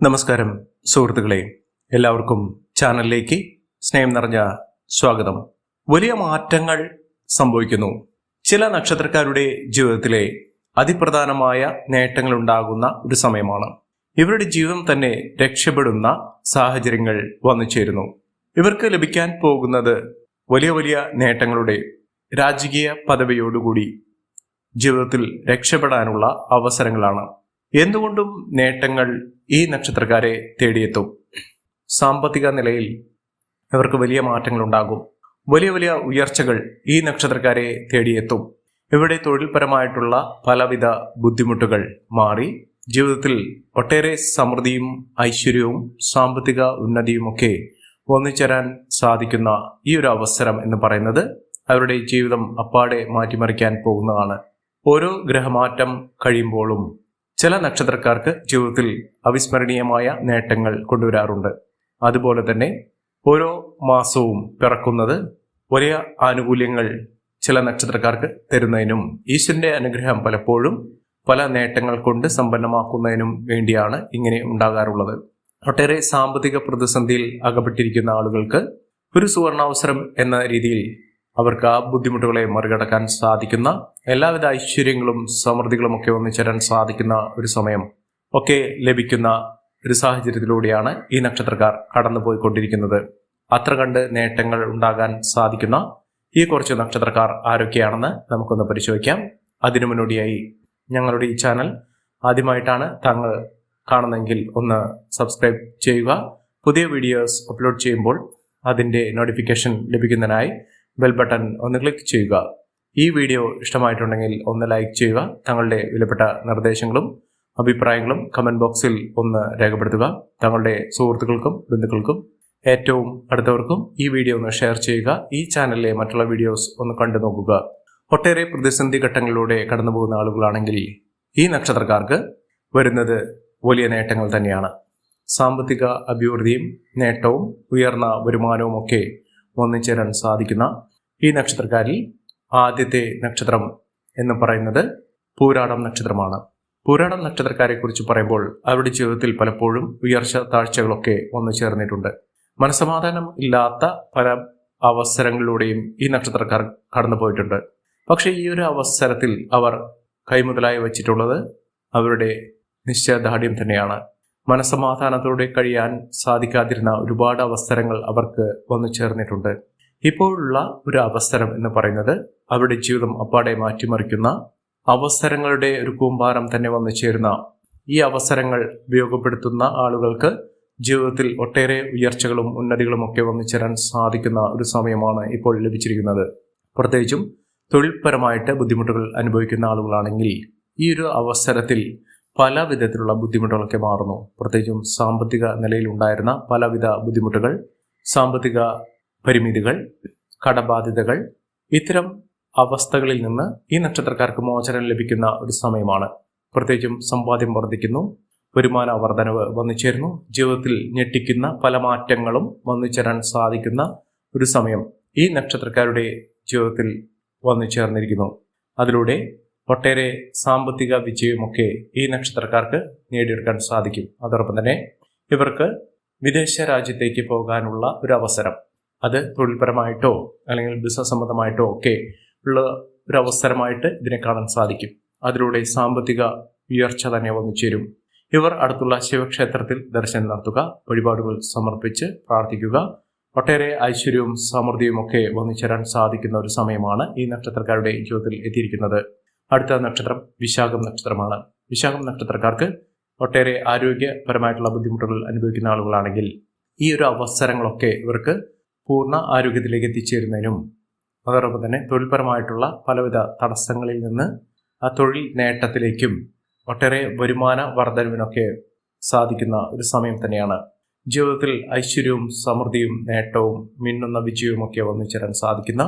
നമസ്കാരം സുഹൃത്തുക്കളെ. എല്ലാവർക്കും ചാനലിലേക്ക് സ്നേഹം നിറഞ്ഞ സ്വാഗതം. വലിയ മാറ്റങ്ങൾ സംഭവിക്കുന്നു. ചില നക്ഷത്രക്കാരുടെ ജീവിതത്തിലെ അതിപ്രധാനമായ നേട്ടങ്ങൾ ഉണ്ടാകുന്ന ഒരു സമയമാണ്. ഇവരുടെ ജീവിതം തന്നെ രക്ഷപ്പെടുന്ന സാഹചര്യങ്ങൾ വന്നു ചേരുന്നു. ഇവർക്ക് ലഭിക്കാൻ പോകുന്നത് വലിയ വലിയ നേട്ടങ്ങളുടെ രാജകീയ പദവിയോടുകൂടി ജീവിതത്തിൽ രക്ഷപ്പെടാനുള്ള അവസരങ്ങളാണ്. എന്തുകൊണ്ടും നേട്ടങ്ങൾ ഈ നക്ഷത്രക്കാരെ തേടിയെത്തും. സാമ്പത്തിക നിലയിൽ ഇവർക്ക് വലിയ മാറ്റങ്ങൾ ഉണ്ടാകും വലിയ വലിയ ഉയർച്ചകൾ ഈ നക്ഷത്രക്കാരെ തേടിയെത്തും. ഇവിടെ തൊഴിൽപരമായിട്ടുള്ള പലവിധ ബുദ്ധിമുട്ടുകൾ മാറി. ജീവിതത്തിൽ ഒട്ടേറെ സമൃദ്ധിയും ഐശ്വര്യവും സാമ്പത്തിക ഉന്നതിയുമൊക്കെ ഒന്നിച്ചേരാൻ സാധിക്കുന്ന ഈ ഒരു അവസരം എന്ന് പറയുന്നത് അവരുടെ ജീവിതം അപ്പാടെ മാറ്റിമറിക്കാൻ പോകുന്നതാണ്. ഓരോ ഗ്രഹമാറ്റം കഴിയുമ്പോഴും ചില നക്ഷത്രക്കാർക്ക് ജീവിതത്തിൽ അവിസ്മരണീയമായ നേട്ടങ്ങൾ കൊണ്ടുവരാറുണ്ട്. അതുപോലെ തന്നെ ഓരോ മാസവും പിറക്കുന്നത് വലിയ ആനുകൂല്യങ്ങൾ ചില നക്ഷത്രക്കാർക്ക് തരുന്നതിനും ഈശ്വരന്റെ അനുഗ്രഹം പലപ്പോഴും പല നേട്ടങ്ങൾ കൊണ്ട് സമ്പന്നമാക്കുന്നതിനും വേണ്ടിയാണ് ഇങ്ങനെ ഉണ്ടാകാറുള്ളത്. ഒട്ടേറെ സാമ്പത്തിക പ്രതിസന്ധിയിൽ അകപ്പെട്ടിരിക്കുന്ന ആളുകൾക്ക് ഒരു സുവർണാവസരം എന്ന രീതിയിൽ അവർക്ക് ആ ബുദ്ധിമുട്ടുകളെ മറികടക്കാൻ സാധിക്കുന്ന എല്ലാവിധ ഐശ്വര്യങ്ങളും സമൃദ്ധികളും ഒക്കെ ഒന്നിച്ചേരാൻ സാധിക്കുന്ന ഒരു സമയം ഒക്കെ ലഭിക്കുന്ന ഒരു സാഹചര്യത്തിലൂടെയാണ് ഈ നക്ഷത്രക്കാർ കടന്നു പോയിക്കൊണ്ടിരിക്കുന്നത് അത്ര കണ്ട് നേട്ടങ്ങൾ ഉണ്ടാകാൻ സാധിക്കുന്ന ഈ കുറച്ച് നക്ഷത്രക്കാർ ആരൊക്കെയാണെന്ന് നമുക്കൊന്ന് പരിശോധിക്കാം. അതിനു മുന്നോടിയായി ഞങ്ങളുടെ ഈ ചാനൽ ആദ്യമായിട്ടാണ് താങ്കൾ കാണുന്നെങ്കിൽ ഒന്ന് സബ്സ്ക്രൈബ് ചെയ്യുക. പുതിയ വീഡിയോസ് അപ്ലോഡ് ചെയ്യുമ്പോൾ അതിന്റെ നോട്ടിഫിക്കേഷൻ ലഭിക്കുന്നതിനായി ബെൽ ബട്ടൺ ഒന്ന് ക്ലിക്ക് ചെയ്യുക. ഈ വീഡിയോ ഇഷ്ടമായിട്ടുണ്ടെങ്കിൽ ഒന്ന് ലൈക്ക് ചെയ്യുക. തങ്ങളുടെ വിലപ്പെട്ട നിർദ്ദേശങ്ങളും അഭിപ്രായങ്ങളും കമന്റ് ബോക്സിൽ ഒന്ന് രേഖപ്പെടുത്തുക. തങ്ങളുടെ സുഹൃത്തുക്കൾക്കും ബന്ധുക്കൾക്കും ഏറ്റവും അടുത്തവർക്കും ഈ വീഡിയോ ഒന്ന് ഷെയർ ചെയ്യുക. ഈ ചാനലിലെ മറ്റുള്ള വീഡിയോസ് ഒന്ന് കണ്ടു നോക്കുക. ഒട്ടേറെ പ്രതിസന്ധി ഘട്ടങ്ങളിലൂടെ കടന്നു പോകുന്ന ആളുകളാണെങ്കിൽ ഈ നക്ഷത്രക്കാർക്ക് വരുന്നത് വലിയ നേട്ടങ്ങൾ തന്നെയാണ്. സാമ്പത്തിക അഭിവൃദ്ധിയും നേട്ടവും ഉയർന്ന വരുമാനവും ഒക്കെ ഒന്നിച്ചേരാൻ സാധിക്കുന്ന ഈ നക്ഷത്രക്കാരിൽ ആദ്യത്തെ നക്ഷത്രം എന്ന് പറയുന്നത് പൂരാടം നക്ഷത്രമാണ്. പൂരാടം നക്ഷത്രക്കാരെ കുറിച്ച് പറയുമ്പോൾ അവരുടെ ജീവിതത്തിൽ പലപ്പോഴും ഉയർച്ച താഴ്ചകളൊക്കെ വന്നു ചേർന്നിട്ടുണ്ട്. മനസമാധാനം ഇല്ലാത്ത പല അവസരങ്ങളിലൂടെയും ഈ നക്ഷത്രക്കാർ കടന്നു പോയിട്ടുണ്ട് പക്ഷേ ഈ ഒരു അവസരത്തിൽ അവർ കൈമുതലായി വച്ചിട്ടുള്ളത് അവരുടെ നിശ്ചയദാർഢ്യം തന്നെയാണ്. മനസമാധാനത്തോടെ കഴിയാൻ സാധിക്കാതിരുന്ന ഒരുപാട് അവസരങ്ങൾ അവർക്ക് വന്നു ചേർന്നിട്ടുണ്ട്. ഇപ്പോഴുള്ള ഒരു അവസരം എന്ന് പറയുന്നത് അവരുടെ ജീവിതം അപ്പാടെ മാറ്റിമറിക്കുന്ന അവസരങ്ങളുടെ ഒരു കൂമ്പാരം തന്നെ വന്നു ചേരുന്ന ഈ അവസരങ്ങൾ ഉപയോഗപ്പെടുത്തുന്ന ആളുകൾക്ക് ജീവിതത്തിൽ ഒട്ടേറെ ഉയർച്ചകളും ഉന്നതികളും ഒക്കെ വന്നു ചേരാൻ സാധിക്കുന്ന ഒരു സമയമാണ് ഇപ്പോൾ ലഭിച്ചിരിക്കുന്നത്. പ്രത്യേകിച്ചും തൊഴിൽപരമായിട്ട് ബുദ്ധിമുട്ടുകൾ അനുഭവിക്കുന്ന ആളുകളാണെങ്കിൽ ഈ ഒരു അവസരത്തിൽ പല വിധത്തിലുള്ള ബുദ്ധിമുട്ടുകളൊക്കെ മാറുന്നു. പ്രത്യേകിച്ചും സാമ്പത്തിക നിലയിൽ ഉണ്ടായിരുന്ന പലവിധ ബുദ്ധിമുട്ടുകൾ സാമ്പത്തിക പരിമിതികൾ കടബാധ്യതകൾ ഇത്തരം അവസ്ഥകളിൽ നിന്ന് ഈ നക്ഷത്രക്കാർക്ക് മോചനം ലഭിക്കുന്ന ഒരു സമയമാണ്. പ്രത്യേകിച്ചും സമ്പാദ്യം വർദ്ധിക്കുന്നു വരുമാന വർധനവ് വന്നു ചേരുന്നു ജീവിതത്തിൽ ഞെട്ടിക്കുന്ന പല മാറ്റങ്ങളും വന്നു ചേരാൻ സാധിക്കുന്ന ഒരു സമയം ഈ നക്ഷത്രക്കാരുടെ ജീവിതത്തിൽ വന്നു ചേർന്നിരിക്കുന്നു. അതിലൂടെ ഒട്ടേറെ സാമ്പത്തിക വിജയമൊക്കെ ഈ നക്ഷത്രക്കാർക്ക് നേടിയെടുക്കാൻ സാധിക്കും. അതോടൊപ്പം തന്നെ ഇവർക്ക് വിദേശ രാജ്യത്തേക്ക് പോകാനുള്ള ഒരു അവസരം അത് തൊഴിൽപരമായിട്ടോ അല്ലെങ്കിൽ ബിസിനസ് സംബന്ധമായിട്ടോ ഒക്കെ ഉള്ള ഒരു അവസരമായിട്ട് ഇതിനെ കാണാൻ സാധിക്കും. അതിലൂടെ സാമ്പത്തിക ഉയർച്ച തന്നെ വന്നു ചേരും. ഇവർ അടുത്തുള്ള ശിവക്ഷേത്രത്തിൽ ദർശനം നടത്തുക വഴിപാടുകൾ സമർപ്പിച്ച് പ്രാർത്ഥിക്കുക. ഒട്ടേറെ ഐശ്വര്യവും സമൃദ്ധിയും ഒക്കെ വന്നു ചേരാൻ സാധിക്കുന്ന ഒരു സമയമാണ് ഈ നക്ഷത്രക്കാരുടെ ജീവിതത്തിൽ എത്തിയിരിക്കുന്നത്. അടുത്ത നക്ഷത്രം വിശാഖം നക്ഷത്രമാണ്. വിശാഖം നക്ഷത്രക്കാർക്ക് ഒട്ടേറെ ആരോഗ്യപരമായിട്ടുള്ള ബുദ്ധിമുട്ടുകൾ അനുഭവിക്കുന്ന ആളുകളാണെങ്കിൽ ഈ ഒരു അവസരങ്ങളൊക്കെ ഇവർക്ക് പൂർണ ആരോഗ്യത്തിലേക്ക് എത്തിച്ചേരുന്നതിനും അതോടൊപ്പം തന്നെ തൊഴിൽപരമായിട്ടുള്ള പലവിധ തടസ്സങ്ങളിൽ നിന്ന് ആ തൊഴിൽ നേട്ടത്തിലേക്കും ഒട്ടേറെ വരുമാന വർധനവിനൊക്കെ സാധിക്കുന്ന ഒരു സമയം തന്നെയാണ്. ജീവിതത്തിൽ ഐശ്വര്യവും സമൃദ്ധിയും നേട്ടവും മിന്നുന്ന വിജയവും ഒക്കെ വന്നു ചേരാൻ സാധിക്കുന്ന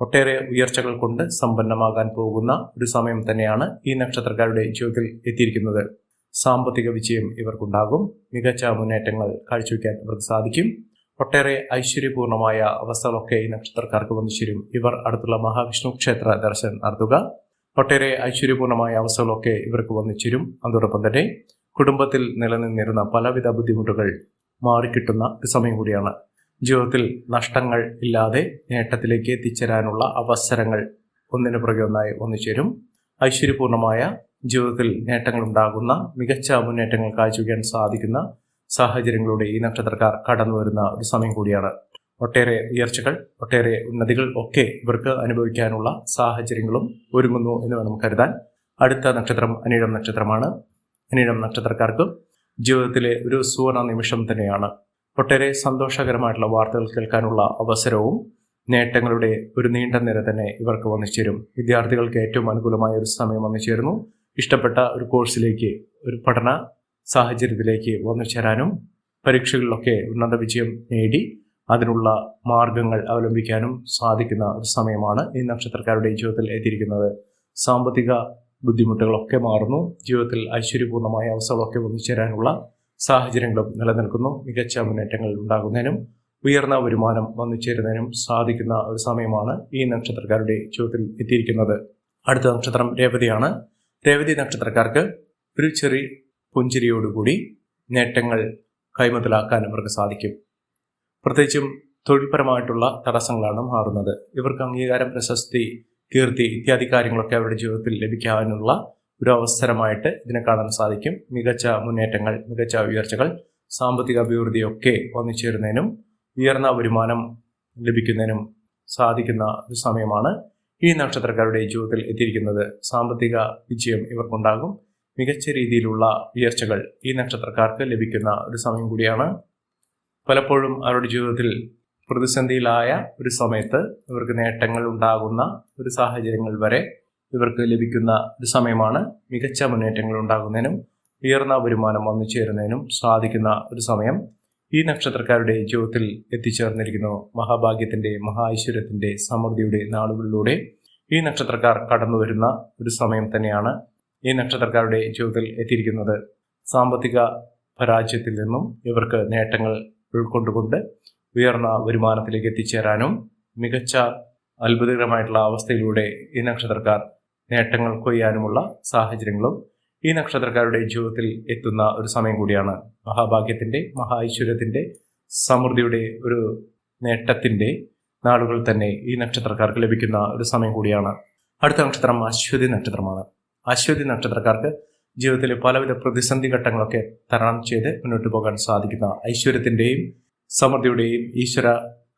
ഒട്ടേറെ ഉയർച്ചകൾ കൊണ്ട് സമ്പന്നമാകാൻ പോകുന്ന ഒരു സമയം തന്നെയാണ് ഈ നക്ഷത്രക്കാരുടെ ജീവിതത്തിൽ എത്തിയിരിക്കുന്നത്. സാമ്പത്തിക വിജയം ഇവർക്കുണ്ടാകും. മികച്ച മുന്നേറ്റങ്ങൾ കാഴ്ചവെക്കാൻ ഇവർക്ക് സാധിക്കും. ഒട്ടേറെ ഐശ്വര്യപൂർണമായ അവസ്ഥകളൊക്കെ ഈ നക്ഷത്രക്കാർക്ക് വന്നു ചേരും ഇവർ അടുത്തുള്ള മഹാവിഷ്ണു ക്ഷേത്ര ദർശനം നടത്തുക. ഒട്ടേറെ ഐശ്വര്യപൂർണമായ അവസ്ഥകളൊക്കെ ഇവർക്ക് വന്നു ചേരും അതോടൊപ്പം തന്നെ കുടുംബത്തിൽ നിലനിന്നിരുന്ന പലവിധ ബുദ്ധിമുട്ടുകൾ മാറിക്കിട്ടുന്ന ഒരു സമയം കൂടിയാണ്. ജീവിതത്തിൽ നഷ്ടങ്ങൾ ഇല്ലാതെ നേട്ടത്തിലേക്ക് എത്തിച്ചേരാനുള്ള അവസരങ്ങൾ ഒന്നിനു പുറകെ ഒന്നായി ഒന്നുചേരും ഐശ്വര്യപൂർണമായ ജീവിതത്തിൽ നേട്ടങ്ങൾ ഉണ്ടാകുന്ന മികച്ച മുന്നേറ്റങ്ങൾ കാഴ്ചവെക്കാൻ സാധിക്കുന്ന സാഹചര്യങ്ങളുടെ ഈ നക്ഷത്രക്കാർ കടന്നു വരുന്ന ഒരു സമയം കൂടിയാണ്. ഒട്ടേറെ ഉയർച്ചകൾ ഒട്ടേറെ ഉന്നതികൾ ഒക്കെ ഇവർക്ക് അനുഭവിക്കാനുള്ള സാഹചര്യങ്ങളും ഒരുങ്ങുന്നു എന്ന് വേണം കരുതാൻ. അടുത്ത നക്ഷത്രം അനിഴം നക്ഷത്രമാണ്. അനിഴം നക്ഷത്രക്കാർക്ക് ജീവിതത്തിലെ ഒരു സുവർണ നിമിഷം തന്നെയാണ്. ഒട്ടേറെ സന്തോഷകരമായിട്ടുള്ള വാർത്തകൾ കേൾക്കാനുള്ള അവസരവും നേട്ടങ്ങളുടെ ഒരു നീണ്ട നിര തന്നെ ഇവർക്ക് വന്നു ചേരും. വിദ്യാർത്ഥികൾക്ക് ഏറ്റവും അനുകൂലമായ ഒരു സമയം വന്നു ചേരുന്നു. ഇഷ്ടപ്പെട്ട ഒരു കോഴ്സിലേക്ക് ഒരു പഠന സാഹചര്യത്തിലേക്ക് വന്നു ചേരാനും പരീക്ഷകളിലൊക്കെ ഉന്നത വിജയം നേടി അതിനുള്ള മാർഗങ്ങൾ അവലംബിക്കാനും സാധിക്കുന്ന ഒരു സമയമാണ് ഈ നക്ഷത്രക്കാരുടെ ജീവിതത്തിൽ എത്തിയിരിക്കുന്നത്. സാമ്പത്തിക ബുദ്ധിമുട്ടുകളൊക്കെ മാറുന്നു. ജീവിതത്തിൽ ഐശ്വര്യപൂർണമായ അവസ്ഥകളൊക്കെ ഒന്നിച്ചേരാനുള്ള സാഹചര്യങ്ങളും നിലനിൽക്കുന്നു. മികച്ച മുന്നേറ്റങ്ങൾ ഉണ്ടാകുന്നതിനും ഉയർന്ന വരുമാനം വന്നു ചേരുന്നതിനും സാധിക്കുന്ന ഒരു സമയമാണ് ഈ നക്ഷത്രക്കാരുടെ ജീവിതത്തിൽ എത്തിയിരിക്കുന്നത്. അടുത്ത നക്ഷത്രം രേവതിയാണ്. രേവതി നക്ഷത്രക്കാർക്ക് ഒരു ചെറിയ പുഞ്ചിരിയോടുകൂടി നേട്ടങ്ങൾ കൈമുതലാക്കാൻ ഇവർക്ക് സാധിക്കും. പ്രത്യേകിച്ചും തൊഴിൽപരമായിട്ടുള്ള തടസ്സങ്ങളാണ് മാറുന്നത്. ഇവർക്ക് അംഗീകാരം പ്രശസ്തി കീർത്തി ഇത്യാദി കാര്യങ്ങളൊക്കെ അവരുടെ ജീവിതത്തിൽ ലഭിക്കാനുള്ള ഒരു അവസരമായിട്ട് ഇതിനെ കാണാൻ സാധിക്കും. മികച്ച മുന്നേറ്റങ്ങൾ മികച്ച ഉയർച്ചകൾ സാമ്പത്തിക അഭിവൃദ്ധിയൊക്കെ വന്നുചേരുന്നതിനും ഉയർന്ന വരുമാനം ലഭിക്കുന്നതിനും സാധിക്കുന്ന ഒരു സമയമാണ് ഈ നക്ഷത്രക്കാരുടെ ജീവിതത്തിൽ എത്തിയിരിക്കുന്നത്. സാമ്പത്തിക വിജയം ഇവർക്കുണ്ടാകും. മികച്ച രീതിയിലുള്ള ഉയർച്ചകൾ ഈ നക്ഷത്രക്കാർക്ക് ലഭിക്കുന്ന ഒരു സമയം കൂടിയാണ്. പലപ്പോഴും അവരുടെ ജീവിതത്തിൽ പ്രതിസന്ധിയിലായ ഒരു സമയത്ത് ഇവർക്ക് നേട്ടങ്ങൾ ഉണ്ടാകുന്ന ഒരു സാഹചര്യങ്ങൾ വരെ ഇവർക്ക് ലഭിക്കുന്ന ഒരു സമയമാണ് മികച്ച മുന്നേറ്റങ്ങൾ ഉണ്ടാകുന്നതിനും ഉയർന്ന വരുമാനം വന്നു ചേരുന്നതിനും സാധിക്കുന്ന ഒരു സമയം. ഈ നക്ഷത്രക്കാരുടെ ജീവിതത്തിൽ എത്തിച്ചേർന്നിരിക്കുന്നു മഹാഭാഗ്യത്തിന്റെ മഹാഐശ്വര്യത്തിന്റെ സമൃദ്ധിയുടെ നാളുകളിലൂടെ ഈ നക്ഷത്രക്കാർ കടന്നു വരുന്ന ഒരു സമയം തന്നെയാണ്. ഈ നക്ഷത്രക്കാരുടെ ജീവിതത്തിൽ എത്തിയിരിക്കുന്നത് സാമ്പത്തിക പരാജയത്തിൽ നിന്നും ഇവർക്ക് നേട്ടങ്ങൾ ഉൾക്കൊണ്ടുകൊണ്ട് ഉയർന്ന വരുമാനത്തിലേക്ക് എത്തിച്ചേരാനും മികച്ച അത്ഭുതകരമായിട്ടുള്ള അവസ്ഥയിലൂടെ ഈ നക്ഷത്രക്കാർ നേട്ടങ്ങൾ കൊയ്യാനുമുള്ള സാഹചര്യങ്ങളും ഈ നക്ഷത്രക്കാരുടെ ജീവിതത്തിൽ എത്തുന്ന ഒരു സമയം കൂടിയാണ്. മഹാഭാഗ്യത്തിന്റെ മഹാ ഐശ്വര്യത്തിന്റെ സമൃദ്ധിയുടെ ഒരു നേട്ടത്തിന്റെ നാളുകൾ തന്നെ ഈ നക്ഷത്രക്കാർക്ക് ലഭിക്കുന്ന ഒരു സമയം കൂടിയാണ്. അടുത്ത നക്ഷത്രം അശ്വതി നക്ഷത്രമാണ്. അശ്വതി നക്ഷത്രക്കാർക്ക് ജീവിതത്തിലെ പലവിധ പ്രതിസന്ധി ഘട്ടങ്ങളൊക്കെ തരണം ചെയ്ത് മുന്നോട്ട് പോകാൻ സാധിക്കുന്ന ഐശ്വര്യത്തിന്റെയും സമൃദ്ധിയുടെയും ഈശ്വര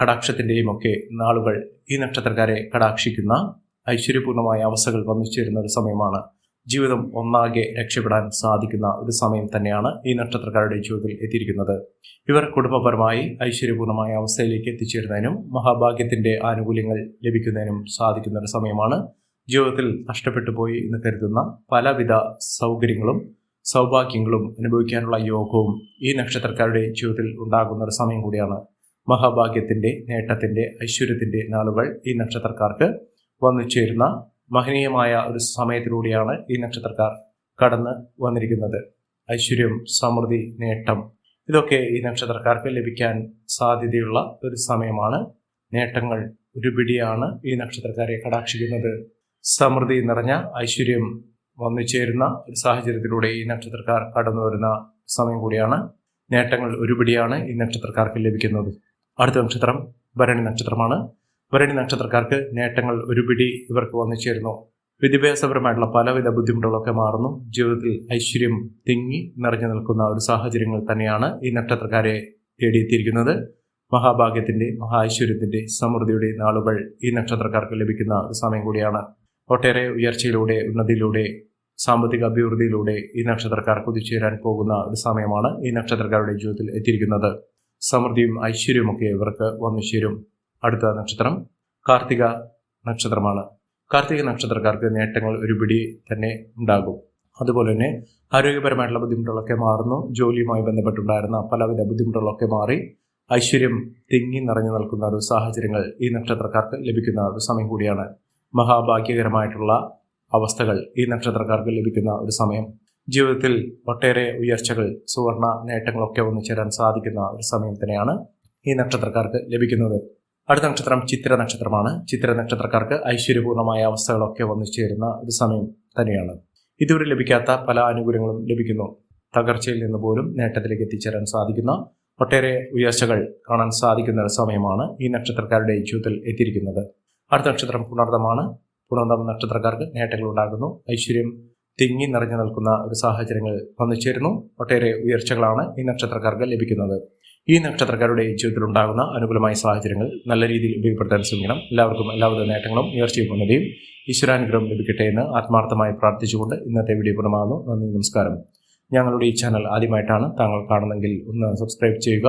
കടാക്ഷത്തിന്റെയും ഒക്കെ നാളുകൾ ഈ നക്ഷത്രക്കാരെ കടാക്ഷിക്കുന്ന ഐശ്വര്യപൂർണമായ അവസ്ഥകൾ വന്നു ചേരുന്ന ഒരു സമയമാണ്. ജീവിതം ഒന്നാകെ രക്ഷപ്പെടാൻ സാധിക്കുന്ന ഒരു സമയം തന്നെയാണ് ഈ നക്ഷത്രക്കാരുടെ ജീവിതത്തിൽ എത്തിയിരിക്കുന്നത്. ഇവർ കുടുംബപരമായി ഐശ്വര്യപൂർണമായ അവസ്ഥയിലേക്ക് എത്തിച്ചേരുന്നതിനും മഹാഭാഗ്യത്തിന്റെ ആനുകൂല്യങ്ങൾ ലഭിക്കുന്നതിനും സാധിക്കുന്ന ഒരു സമയമാണ്. ജീവിതത്തിൽ നഷ്ടപ്പെട്ടു പോയി എന്ന് കരുതുന്ന പലവിധ സൗകര്യങ്ങളും സൗഭാഗ്യങ്ങളും അനുഭവിക്കാനുള്ള യോഗവും ഈ നക്ഷത്രക്കാരുടെ ജീവിതത്തിൽ ഉണ്ടാകുന്ന ഒരു സമയം കൂടിയാണ്. മഹാഭാഗ്യത്തിന്റെ നേട്ടത്തിന്റെ ഐശ്വര്യത്തിന്റെ നാളുകൾ ഈ നക്ഷത്രക്കാർക്ക് വന്നു ചേരുന്ന മഹനീയമായ ഒരു സമയത്തിലൂടെയാണ് ഈ നക്ഷത്രക്കാർ കടന്ന് വന്നിരിക്കുന്നത്. ഐശ്വര്യം സമൃദ്ധി നേട്ടം ഇതൊക്കെ ഈ നക്ഷത്രക്കാർക്ക് ലഭിക്കാൻ സാധ്യതയുള്ള ഒരു സമയമാണ്. നേട്ടങ്ങൾ ഒരു പിടിയാണ് ഈ നക്ഷത്രക്കാരെ കടാക്ഷിക്കുന്നത്. സമൃദ്ധി നിറഞ്ഞ ഐശ്വര്യം വന്നു ചേരുന്ന ഒരു സാഹചര്യത്തിലൂടെ ഈ നക്ഷത്രക്കാർ കടന്നു വരുന്ന സമയം കൂടിയാണ്. നേട്ടങ്ങൾ ഒരുപിടിയാണ് ഈ നക്ഷത്രക്കാർക്ക് ലഭിക്കുന്നത്. അടുത്ത നക്ഷത്രം ഭരണി നക്ഷത്രമാണ്. ഭരണി നക്ഷത്രക്കാർക്ക് നേട്ടങ്ങൾ ഒരുപിടി ഇവർക്ക് വന്നു ചേരുന്നു വിദ്യാഭ്യാസപരമായിട്ടുള്ള പലവിധ ബുദ്ധിമുട്ടുകളൊക്കെ മാറുന്നു. ജീവിതത്തിൽ ഐശ്വര്യം തിങ്ങി നിറഞ്ഞു നിൽക്കുന്ന ഒരു സാഹചര്യങ്ങൾ തന്നെയാണ് ഈ നക്ഷത്രക്കാരെ തേടിയെത്തിയിരിക്കുന്നത്. മഹാഭാഗ്യത്തിന്റെ മഹാ ഐശ്വര്യത്തിന്റെ സമൃദ്ധിയുടെ നാളുകൾ ഈ നക്ഷത്രക്കാർക്ക് ലഭിക്കുന്ന ഒരു സമയം കൂടിയാണ്. ഒട്ടേറെ ഉയർച്ചയിലൂടെ ഉന്നതിയിലൂടെ സാമ്പത്തിക അഭിവൃദ്ധിയിലൂടെ ഈ നക്ഷത്രക്കാർ കുതിച്ചുയരാൻ പോകുന്ന ഒരു സമയമാണ് ഈ നക്ഷത്രക്കാരുടെ ജീവിതത്തിൽ എത്തിയിരിക്കുന്നത്. സമൃദ്ധിയും ഐശ്വര്യവുമൊക്കെ ഇവർക്ക് വന്നു ചേരും അടുത്ത നക്ഷത്രം കാർത്തിക നക്ഷത്രമാണ്. കാർത്തിക നക്ഷത്രക്കാർക്ക് നേട്ടങ്ങൾ ഒരുപിടി തന്നെ ഉണ്ടാകും. അതുപോലെ തന്നെ ആരോഗ്യപരമായിട്ടുള്ള ബുദ്ധിമുട്ടുകളൊക്കെ മാറുന്നു. ജോലിയുമായി ബന്ധപ്പെട്ടുണ്ടായിരുന്ന പലവിധ ബുദ്ധിമുട്ടുകളൊക്കെ മാറി ഐശ്വര്യം തിങ്ങി നിറഞ്ഞു നിൽക്കുന്ന ഒരു സാഹചര്യങ്ങൾ ഈ നക്ഷത്രക്കാർക്ക് ലഭിക്കുന്ന ഒരു സമയം കൂടിയാണ്. മഹാഭാഗ്യകരമായിട്ടുള്ള അവസ്ഥകൾ ഈ നക്ഷത്രക്കാർക്ക് ലഭിക്കുന്ന ഒരു സമയം. ജീവിതത്തിൽ ഒട്ടേറെ ഉയർച്ചകൾ സുവർണ നേട്ടങ്ങളൊക്കെ ഒന്നിച്ചേരാൻ ചേരാൻ സാധിക്കുന്ന ഒരു സമയം തന്നെയാണ് ഈ നക്ഷത്രക്കാർക്ക് ലഭിക്കുന്നത്. അടുത്ത നക്ഷത്രം ചിത്ര നക്ഷത്രമാണ്. ചിത്ര നക്ഷത്രക്കാർക്ക് ഐശ്വര്യപൂർണമായ അവസ്ഥകളൊക്കെ വന്നു ചേരുന്ന ഒരു സമയം തന്നെയാണ്. ഇതുവരെ ലഭിക്കാത്ത പല ആനുകൂല്യങ്ങളും ലഭിക്കുന്നു. തകർച്ചയിൽ നിന്ന് പോലും നേട്ടത്തിലേക്ക് എത്തിച്ചേരാൻ സാധിക്കുന്ന ഒട്ടേറെ ഉയർച്ചകൾ കാണാൻ സാധിക്കുന്ന ഒരു സമയമാണ് ഈ നക്ഷത്രക്കാരുടെ ജീവിതത്തിൽ എത്തിയിരിക്കുന്നത്. അടുത്ത നക്ഷത്രം പുണർദമാണ്. പുണർദം നക്ഷത്രക്കാർക്ക് നേട്ടങ്ങൾ ഉണ്ടാകുന്നു ഐശ്വര്യം തിങ്ങി നിറഞ്ഞു നിൽക്കുന്ന ഒരു സാഹചര്യങ്ങൾ വന്നു ചേരുന്നു ഒട്ടേറെ ഉയർച്ചകളാണ് ഈ നക്ഷത്രക്കാർക്ക് ലഭിക്കുന്നത്. ഈ നക്ഷത്രക്കാരുടെ ജീവിതത്തിൽ ഉണ്ടാകുന്ന അനുകൂലമായ സാഹചര്യങ്ങൾ നല്ല രീതിയിൽ ഉപയോഗപ്പെടുത്താൻ ശ്രമിക്കണം. എല്ലാവർക്കും എല്ലാവിധ നേട്ടങ്ങളും ഉയർച്ചയും ഉന്നതിയും ഈശ്വരാനുഗ്രഹം ലഭിക്കട്ടെ എന്ന് ആത്മാർത്ഥമായി പ്രാർത്ഥിച്ചുകൊണ്ട് ഇന്നത്തെ വീഡിയോ പൂർണമാകുന്നു. നന്ദി നമസ്കാരം. ഞങ്ങളുടെ ഈ ചാനൽ ആദ്യമായിട്ടാണ് താങ്കൾ കാണുന്നെങ്കിൽ ഒന്ന് സബ്സ്ക്രൈബ് ചെയ്യുക.